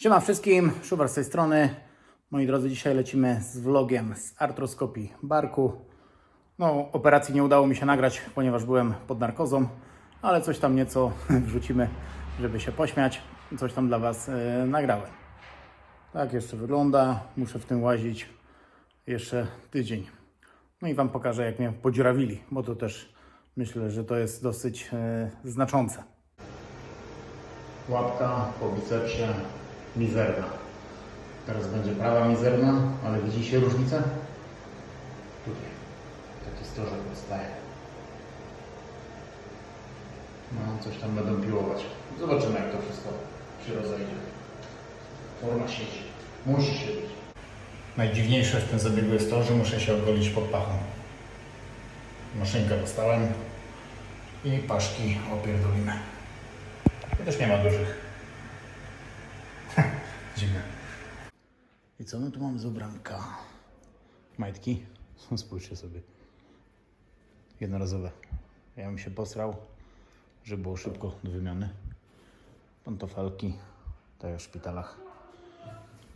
Siema wszystkim, Szubar z tej strony. Moi drodzy, dzisiaj lecimy z vlogiem z artroskopii barku. No, operacji nie udało mi się nagrać, ponieważ byłem pod narkozą, ale coś tam nieco wrzucimy, żeby się pośmiać. Coś tam dla Was e, nagrałem. Tak jeszcze wygląda. Muszę w tym łazić jeszcze tydzień. No i Wam pokażę, jak mnie podziurawili, bo to też myślę, że to jest dosyć e, znaczące. Łapka po bicepsie mizerna. Teraz będzie prawa mizerna, ale widzicie różnicę? Tutaj. Taki stożek powstaje. No, coś tam będą piłować. Zobaczymy, jak to wszystko się rozejdzie. Forma siedzi. Musi siedzieć. Najdziwniejsze w tym zabiegu jest to, że muszę się ogolić pod pachą. Maszynkę dostałem i paszki opierdolimy. To też nie ma dużych. Dziwne. I co my tu mamy z ubranka? Majtki? Spójrzcie sobie. Jednorazowe. Ja bym się posrał, żeby było szybko do wymiany. Pantofelki, tak jak w szpitalach.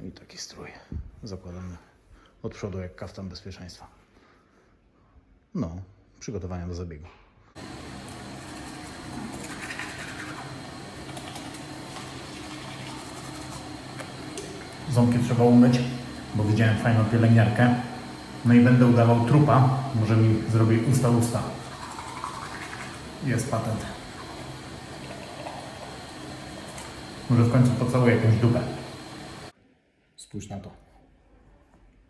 I taki strój zakładany od przodu jak kaftan bezpieczeństwa. No, przygotowania do zabiegu. Ząbki trzeba umyć, bo widziałem fajną pielęgniarkę. No i będę udawał trupa, może mi zrobi usta usta. Jest patent. Może w końcu pocałuję jakąś dupę. Spójrz na to.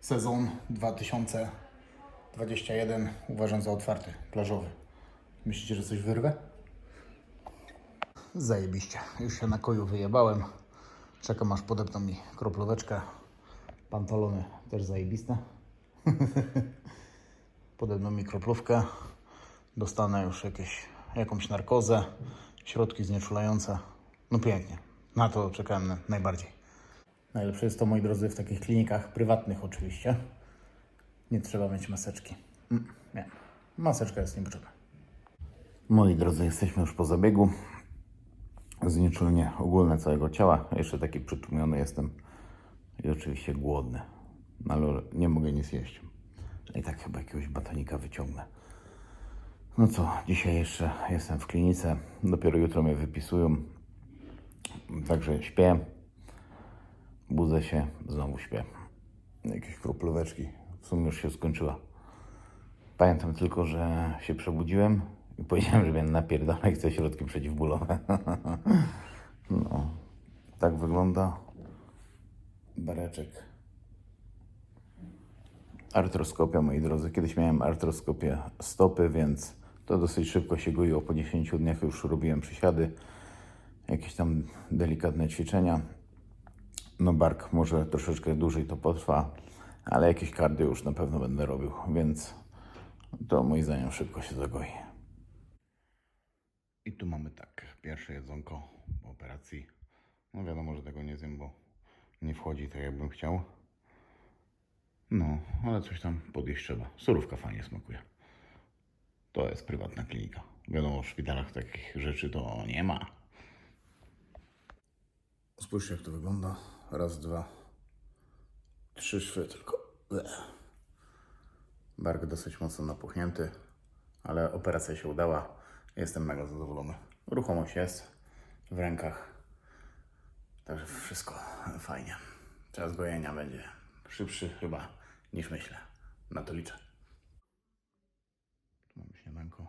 Sezon 2021 uważam za otwarty, plażowy. Myślicie, że coś wyrwę? Zajebiście. Już się na koju wyjebałem. Czekam aż podepną mi kroplóweczkę. Pantalony też zajebiste. Podepną mi kroplówkę. Dostanę już jakieś, jakąś narkozę. Środki znieczulające. No pięknie. Na to czekałem na, najbardziej. Najlepsze jest to, moi drodzy, w takich klinikach prywatnych oczywiście. Nie trzeba mieć maseczki. Mm, nie. Maseczka jest niepotrzebna. Moi drodzy, jesteśmy już po zabiegu znieczulenie ogólne całego ciała. Jeszcze taki przytłumiony jestem i oczywiście głodny, ale nie mogę nic jeść. I tak chyba jakiegoś batonika wyciągnę. No co, dzisiaj jeszcze jestem w klinice, dopiero jutro mnie wypisują, także śpię, budzę się, znowu śpię. Jakieś kroplóweczki, w sumie już się skończyła. Pamiętam tylko, że się przebudziłem i powiedziałem, że będę napierdolę i chcę środki przeciwbólowe. No, tak wygląda bareczek. Artroskopia, moi drodzy. Kiedyś miałem artroskopię stopy, więc to dosyć szybko się goiło. Po 10 dniach już robiłem przysiady, jakieś tam delikatne ćwiczenia. No bark może troszeczkę dłużej to potrwa, ale jakieś kardio już na pewno będę robił, więc to moim zdaniem szybko się zagoi. I tu mamy tak, pierwsze jedzonko po operacji. No wiadomo, że tego nie zjem, bo nie wchodzi tak jakbym chciał. No, ale coś tam podjeść trzeba. Surówka fajnie smakuje. To jest prywatna klinika. Wiadomo, w szpitalach takich rzeczy to nie ma. Spójrzcie jak to wygląda. Raz, dwa, trzy szwy tylko. Bark dosyć mocno napuchnięty, ale operacja się udała. Jestem mega zadowolony. Ruchomość jest w rękach. Także wszystko fajnie. Czas gojenia będzie szybszy chyba niż myślę. Na to liczę. Tu mamy śniadanko.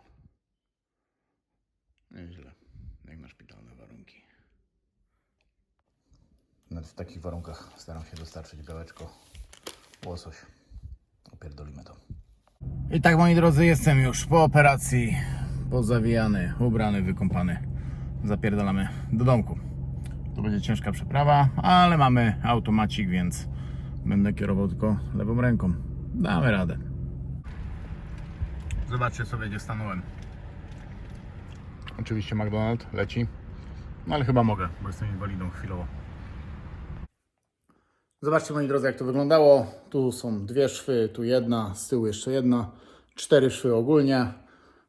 Nieźle, jak na szpitalne warunki. Nawet w takich warunkach staram się dostarczyć gałeczko, łosoś. Opierdolimy to. I tak, moi drodzy, jestem już po operacji. Pozawijany, ubrany, wykąpany. Zapierdalamy do domku. To będzie ciężka przeprawa, ale mamy automacik, więc będę kierował tylko lewą ręką. Damy radę. Zobaczcie sobie, gdzie stanąłem. Oczywiście McDonald's leci, no ale chyba mogę, bo jestem inwalidą chwilowo. Zobaczcie moi drodzy, jak to wyglądało. Tu są dwie szwy, tu jedna, z tyłu jeszcze jedna. Cztery szwy ogólnie.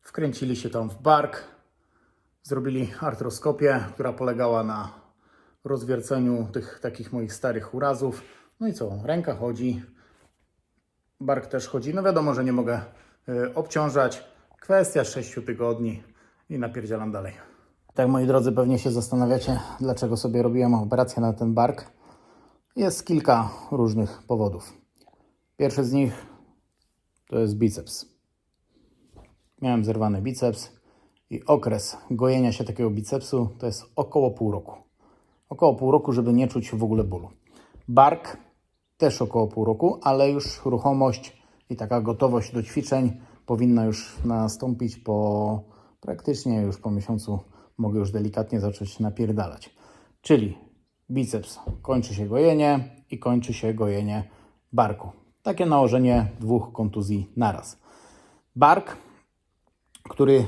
Wkręcili się tam w bark. Zrobili artroskopię, która polegała na rozwierceniu tych takich moich starych urazów. No i co? Ręka chodzi, bark też chodzi. No wiadomo, że nie mogę y, obciążać. Kwestia 6 tygodni i napierdzielam dalej. Tak, moi drodzy, pewnie się zastanawiacie, dlaczego sobie robiłem operację na ten bark. Jest kilka różnych powodów. Pierwszy z nich to jest biceps. Miałem zerwany biceps i okres gojenia się takiego bicepsu to jest około pół roku. Około pół roku, żeby nie czuć w ogóle bólu. Bark też około pół roku, ale już ruchomość i taka gotowość do ćwiczeń powinna już nastąpić po praktycznie już po miesiącu mogę już delikatnie zacząć napierdalać. Czyli biceps kończy się gojenie i kończy się gojenie barku. Takie nałożenie dwóch kontuzji naraz. Bark, który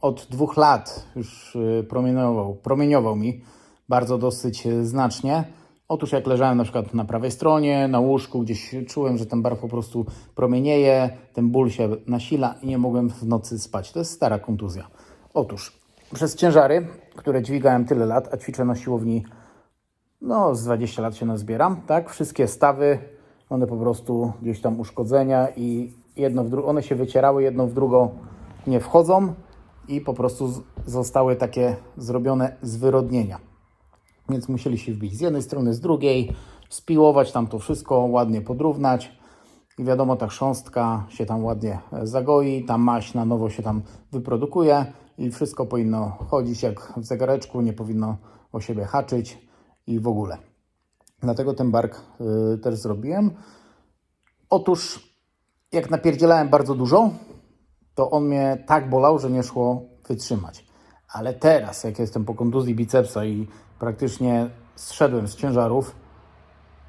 od dwóch lat już y, promieniował, promieniował mi bardzo dosyć y, znacznie. Otóż jak leżałem na przykład na prawej stronie, na łóżku, gdzieś czułem, że ten bark po prostu promienieje, ten ból się nasila i nie mogłem w nocy spać. To jest stara kontuzja. Otóż przez ciężary, które dźwigałem tyle lat, a ćwiczę na siłowni no z 20 lat się nazbieram, tak? Wszystkie stawy, one po prostu gdzieś tam uszkodzenia i jedno w one się wycierały, jedno w drugą nie wchodzą i po prostu zostały takie zrobione zwyrodnienia. Więc musieli się wbić z jednej strony, z drugiej, spiłować tam to wszystko, ładnie podrównać. I wiadomo, ta chrząstka się tam ładnie e, zagoi, ta maść na nowo się tam wyprodukuje i wszystko powinno chodzić jak w zegareczku, nie powinno o siebie haczyć i w ogóle. Dlatego ten bark y, też zrobiłem. Otóż, jak napierdzielałem bardzo dużo, to on mnie tak bolał, że nie szło wytrzymać. Ale teraz, jak jestem po kontuzji bicepsa i praktycznie zszedłem z ciężarów,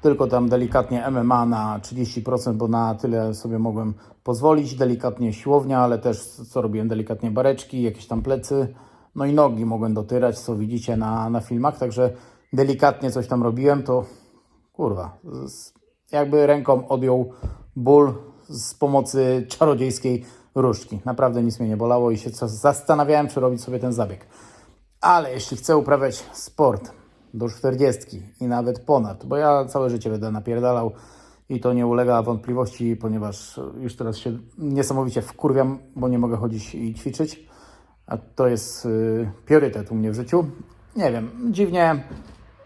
tylko tam delikatnie MMA na 30%, bo na tyle sobie mogłem pozwolić. Delikatnie siłownia, ale też co robiłem, delikatnie bareczki, jakieś tam plecy. No i nogi mogłem dotyrać, co widzicie na, na filmach. Także delikatnie coś tam robiłem, to kurwa, jakby ręką odjął ból z pomocy czarodziejskiej różdżki. Naprawdę nic mnie nie bolało i się zastanawiałem, czy robić sobie ten zabieg. Ale jeśli chcę uprawiać sport do 40 i nawet ponad, bo ja całe życie będę napierdalał i to nie ulega wątpliwości, ponieważ już teraz się niesamowicie wkurwiam, bo nie mogę chodzić i ćwiczyć, a to jest y, priorytet u mnie w życiu. Nie wiem, dziwnie,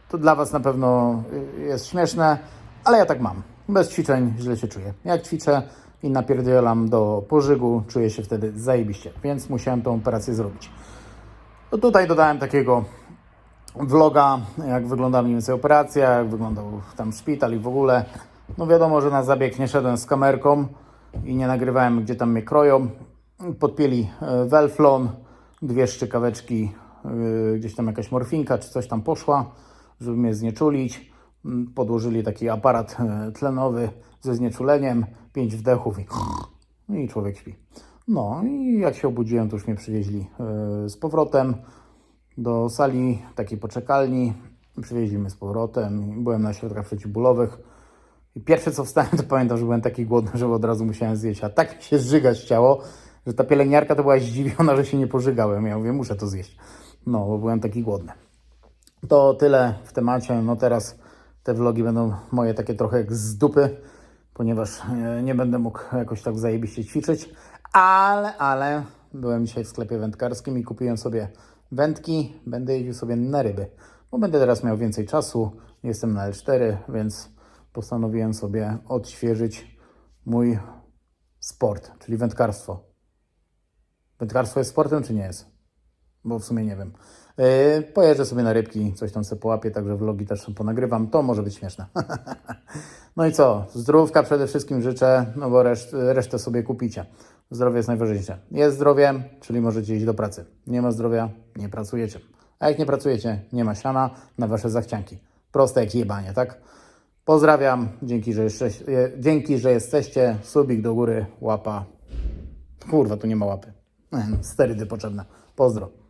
to dla Was na pewno y, jest śmieszne, ale ja tak mam. Bez ćwiczeń źle się czuję. Jak ćwiczę i napierdzielam do pożygu, czuję się wtedy zajebiście, więc musiałem tą operację zrobić. No tutaj dodałem takiego vloga, jak wygląda mniej więcej operacja, jak wyglądał tam szpital i w ogóle. No wiadomo, że na zabieg nie szedłem z kamerką i nie nagrywałem, gdzie tam mnie kroją. Podpięli e, Welflon, dwie szczykaweczki, e, gdzieś tam jakaś morfinka czy coś tam poszła, żeby mnie znieczulić. Mm, Podłożyli taki aparat e, tlenowy ze znieczuleniem, pięć wdechów i, i człowiek śpi. No i jak się obudziłem, to już mnie przywieźli e, z powrotem do sali takiej poczekalni. Przywieźli mnie z powrotem. Byłem na środkach przeciwbólowych. I pierwsze co wstałem, to pamiętam, że byłem taki głodny, że od razu musiałem zjeść. A tak mi się żygać chciało, że ta pielęgniarka to była zdziwiona, że się nie pożygałem. Ja mówię, muszę to zjeść. No, bo byłem taki głodny. To tyle w temacie. No teraz te vlogi będą moje takie trochę jak z dupy, ponieważ e, nie będę mógł jakoś tak zajebiście ćwiczyć. Ale, ale byłem dzisiaj w sklepie wędkarskim i kupiłem sobie wędki. Będę jeździł sobie na ryby, bo będę teraz miał więcej czasu. Jestem na L4, więc postanowiłem sobie odświeżyć mój sport, czyli wędkarstwo. Wędkarstwo jest sportem, czy nie jest? Bo w sumie nie wiem. Yy, pojeżdżę sobie na rybki, coś tam sobie połapię, także vlogi też ponagrywam. To może być śmieszne. no i co? Zdrówka przede wszystkim życzę, no bo reszt, resztę sobie kupicie. Zdrowie jest najważniejsze. Jest zdrowie, czyli możecie iść do pracy. Nie ma zdrowia, nie pracujecie. A jak nie pracujecie, nie ma siana na wasze zachcianki. Proste jak jebanie, tak? Pozdrawiam, dzięki, że, jeszcze, dzięki, że jesteście. Subik do góry, łapa. Kurwa, tu nie ma łapy. Sterydy potrzebne. Pozdro.